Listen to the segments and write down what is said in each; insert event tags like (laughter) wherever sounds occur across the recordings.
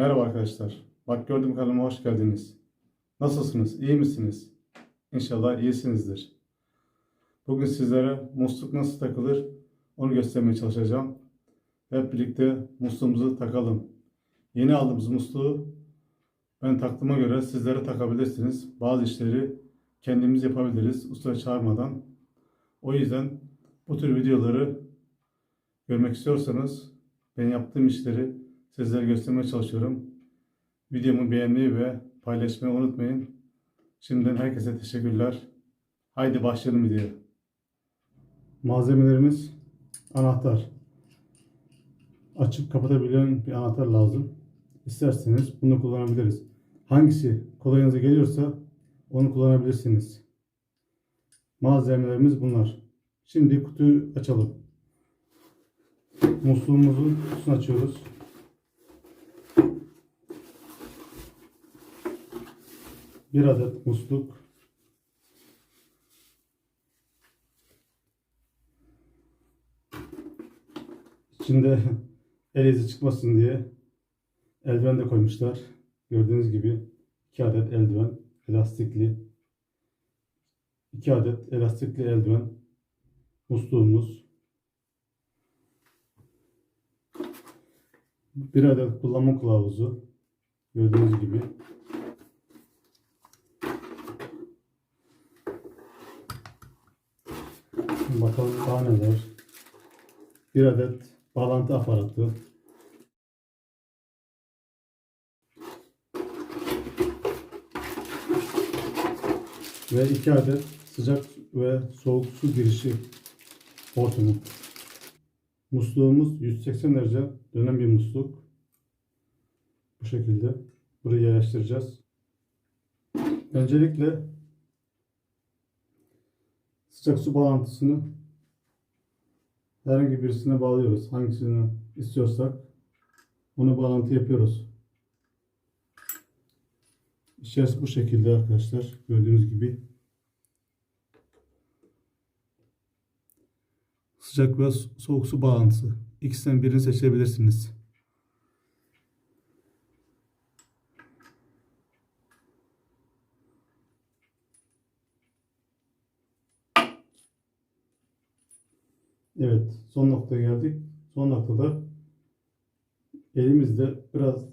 Merhaba arkadaşlar. Bak gördüm kanalıma hoş geldiniz. Nasılsınız? İyi misiniz? İnşallah iyisinizdir. Bugün sizlere musluk nasıl takılır onu göstermeye çalışacağım. Hep birlikte musluğumuzu takalım. Yeni aldığımız musluğu ben taktığıma göre sizlere takabilirsiniz. Bazı işleri kendimiz yapabiliriz usta çağırmadan. O yüzden bu tür videoları görmek istiyorsanız ben yaptığım işleri sizlere göstermeye çalışıyorum. Videomu beğenmeyi ve paylaşmayı unutmayın. Şimdiden herkese teşekkürler. Haydi başlayalım videoya. Malzemelerimiz anahtar. Açıp kapatabilen bir anahtar lazım. İsterseniz bunu kullanabiliriz. Hangisi kolayınıza geliyorsa onu kullanabilirsiniz. Malzemelerimiz bunlar. Şimdi kutuyu açalım. Musluğumuzun kutusunu açıyoruz. Bir adet musluk. İçinde (laughs) el izi çıkmasın diye eldiven de koymuşlar. Gördüğünüz gibi iki adet eldiven elastikli. iki adet elastikli eldiven musluğumuz. Bir adet kullanma kılavuzu. Gördüğünüz gibi. Bakalım daha neler. Bir adet bağlantı aparatı. Ve iki adet sıcak ve soğuk su girişi hortumu. Musluğumuz 180 derece dönen bir musluk. Bu şekilde. Buraya yerleştireceğiz. Öncelikle sıcak su bağlantısını herhangi birisine bağlıyoruz. Hangisini istiyorsak onu bağlantı yapıyoruz. İçerisi bu şekilde arkadaşlar. Gördüğünüz gibi. Sıcak ve soğuk su bağlantısı. İkisinden birini seçebilirsiniz. Evet, son noktaya geldik. Son noktada elimizle biraz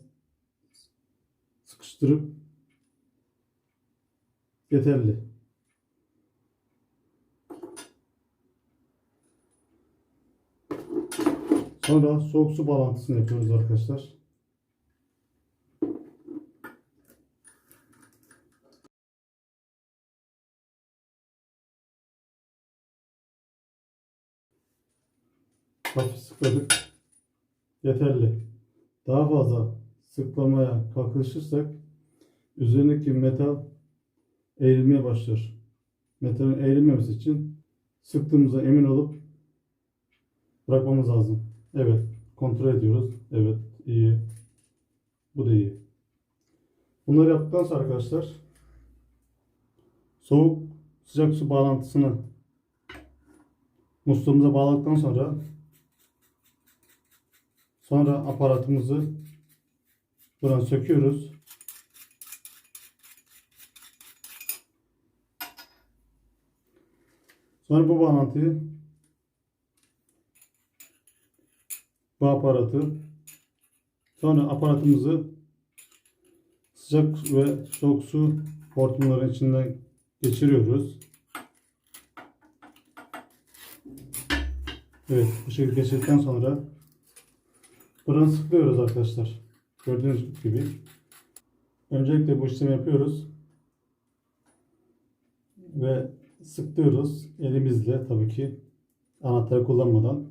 sıkıştırıp yeterli. Sonra soğuk su bağlantısını yapıyoruz arkadaşlar. Sıkladık. Yeterli. Daha fazla sıklamaya kalkışırsak üzerindeki metal eğilmeye başlar. Metalin eğilmemesi için sıktığımıza emin olup bırakmamız lazım. Evet. Kontrol ediyoruz. Evet. iyi. Bu da iyi. Bunları yaptıktan sonra arkadaşlar soğuk sıcak su bağlantısını musluğumuza bağladıktan sonra sonra aparatımızı buradan söküyoruz. Sonra bu bağlantıyı bu aparatı sonra aparatımızı sıcak ve soğuk su hortumların içinden geçiriyoruz. Evet bu şekilde geçirdikten sonra buradan sıkıyoruz arkadaşlar. Gördüğünüz gibi. Öncelikle bu işlemi yapıyoruz. Ve sıkıyoruz elimizle tabii ki anahtarı kullanmadan.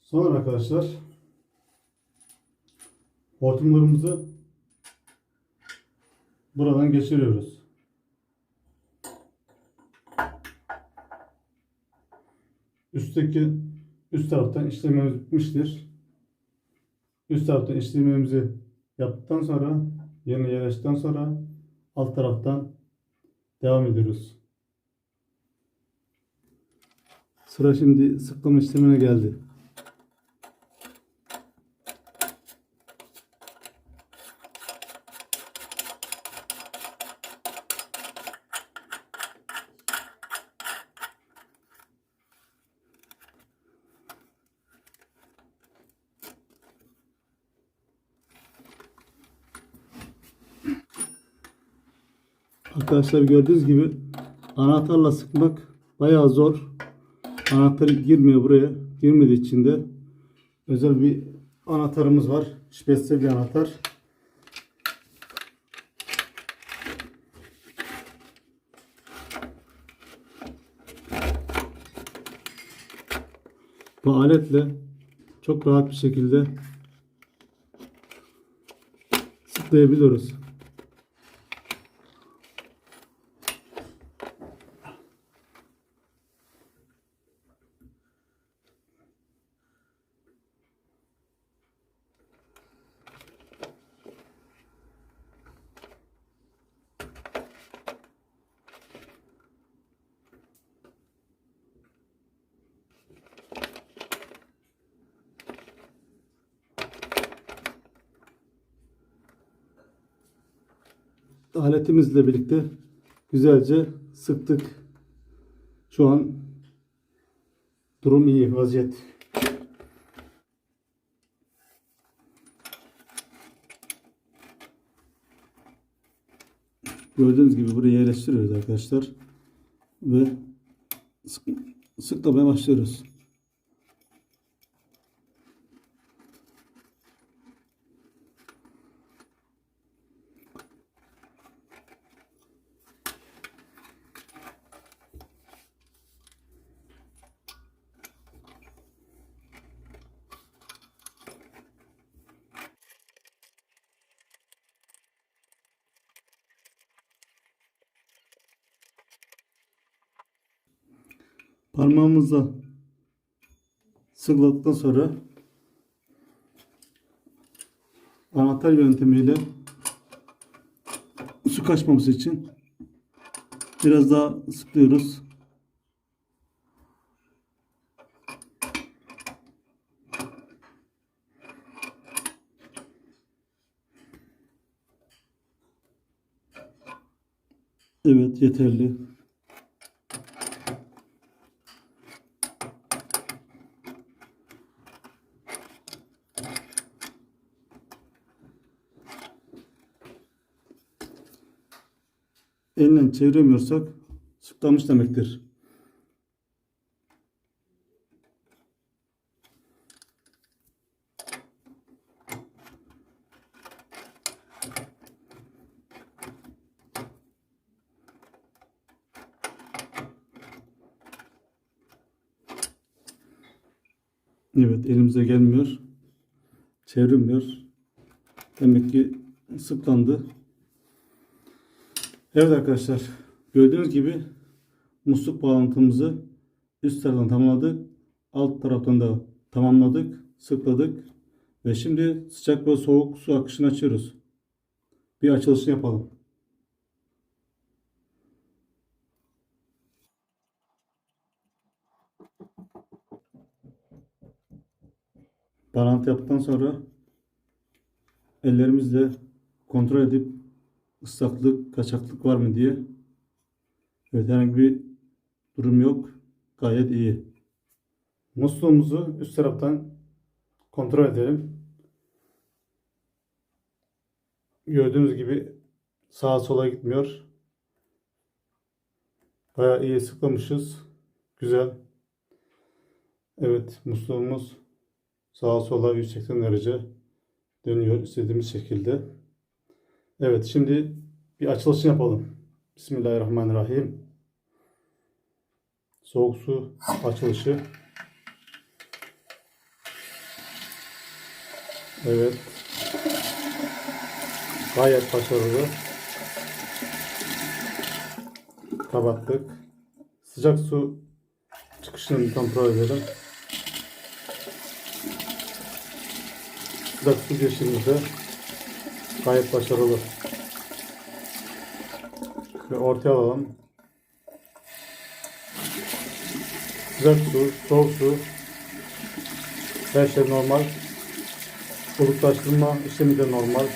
Sonra arkadaşlar hortumlarımızı buradan geçiriyoruz. Üstteki üst taraftan işlememiz bitmiştir. Üst taraftan işlememizi yaptıktan sonra yerine yerleştikten sonra alt taraftan devam ediyoruz. Sıra şimdi sıklama işlemine geldi. Arkadaşlar gördüğünüz gibi anahtarla sıkmak bayağı zor. Anahtar girmiyor buraya. Girmediği için de özel bir anahtarımız var. Spesyal bir anahtar. Bu aletle çok rahat bir şekilde sıklayabiliyoruz. Aletimizle birlikte güzelce sıktık. Şu an durum iyi vaziyet. Gördüğünüz gibi buraya yerleştiriyoruz arkadaşlar. Ve sık, sıklamaya başlıyoruz. Parmağımızla sıkladıktan sonra anahtar yöntemiyle su kaçmaması için biraz daha sıklıyoruz. Evet yeterli. Elle çeviremiyorsak sıklamış demektir. Evet elimize gelmiyor. Çevirmiyor. Demek ki sıklandı. Evet arkadaşlar gördüğünüz gibi musluk bağlantımızı üst taraftan tamamladık. Alt taraftan da tamamladık. Sıkladık. Ve şimdi sıcak ve soğuk su akışını açıyoruz. Bir açılışını yapalım. Bağlantı yaptıktan sonra ellerimizle kontrol edip ıslaklık, kaçaklık var mı diye. Evet herhangi bir durum yok. Gayet iyi. Musluğumuzu üst taraftan kontrol edelim. Gördüğünüz gibi sağa sola gitmiyor. Bayağı iyi sıklamışız. Güzel. Evet musluğumuz sağa sola 180 derece dönüyor istediğimiz şekilde. Evet şimdi bir açılış yapalım. Bismillahirrahmanirrahim. Soğuk su açılışı. Evet. Gayet başarılı. Kapattık. Sıcak su çıkışını kontrol edelim. Sıcak su girişimizde Gayet başarılı. Ve ortaya alalım. Sıcak su, soğuk su. Her şey normal. Bulutlaştırma işlemi de normal.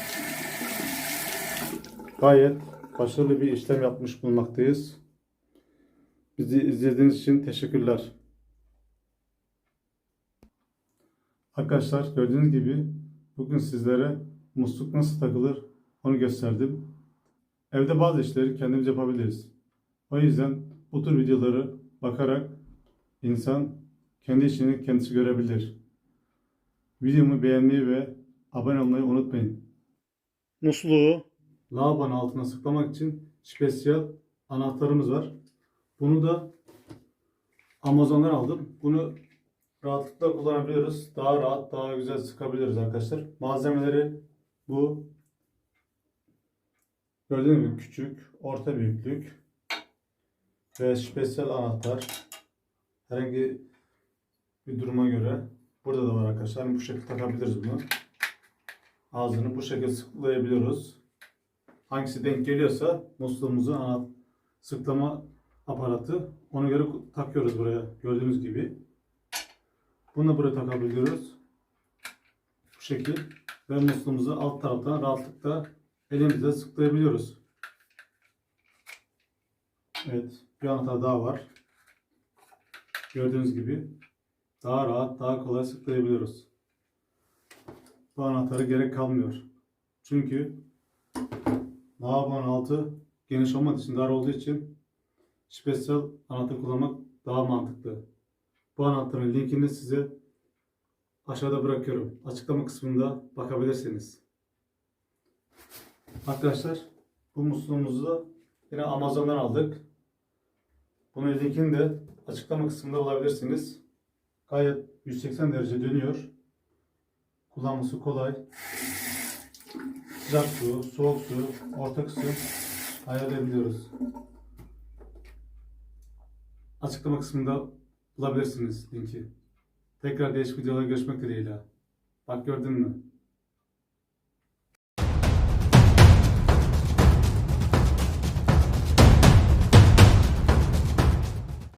Gayet başarılı bir işlem yapmış bulunmaktayız. Bizi izlediğiniz için teşekkürler. Arkadaşlar gördüğünüz gibi bugün sizlere musluk nasıl takılır onu gösterdim. Evde bazı işleri kendimiz yapabiliriz. O yüzden bu tür videoları bakarak insan kendi işini kendisi görebilir. Videomu beğenmeyi ve abone olmayı unutmayın. Musluğu lavabonun altına sıklamak için spesiyel anahtarımız var. Bunu da Amazon'dan aldım. Bunu rahatlıkla kullanabiliyoruz. Daha rahat, daha güzel sıkabiliriz arkadaşlar. Malzemeleri bu. Gördüğünüz gibi küçük, orta büyüklük ve spesiyel anahtar. Herhangi bir duruma göre burada da var arkadaşlar. Hani bu şekilde takabiliriz bunu. Ağzını bu şekilde sıklayabiliyoruz. Hangisi denk geliyorsa musluğumuzu sıklama aparatı ona göre takıyoruz buraya gördüğünüz gibi. Bunu da buraya takabiliyoruz. Bu şekil ve musluğumuzu alt taraftan rahatlıkla elimizle sıklayabiliyoruz. Evet, bir anahtar daha var. Gördüğünüz gibi daha rahat, daha kolay sıklayabiliyoruz. Bu anahtarı gerek kalmıyor. Çünkü lavabonun altı geniş olmadığı için, dar olduğu için spesiyel anahtar kullanmak daha mantıklı. Bu anahtarın linkini size aşağıda bırakıyorum. Açıklama kısmında bakabilirsiniz. Arkadaşlar bu musluğumuzu yine Amazon'dan aldık. Bunun linkini de açıklama kısmında bulabilirsiniz. Gayet 180 derece dönüyor. Kullanması kolay. Sıcak su, soğuk su, orta kısım ayarlayabiliyoruz. Açıklama kısmında bulabilirsiniz linki. Tekrar değişik videolarda görüşmek dileğiyle. Bak gördün mü?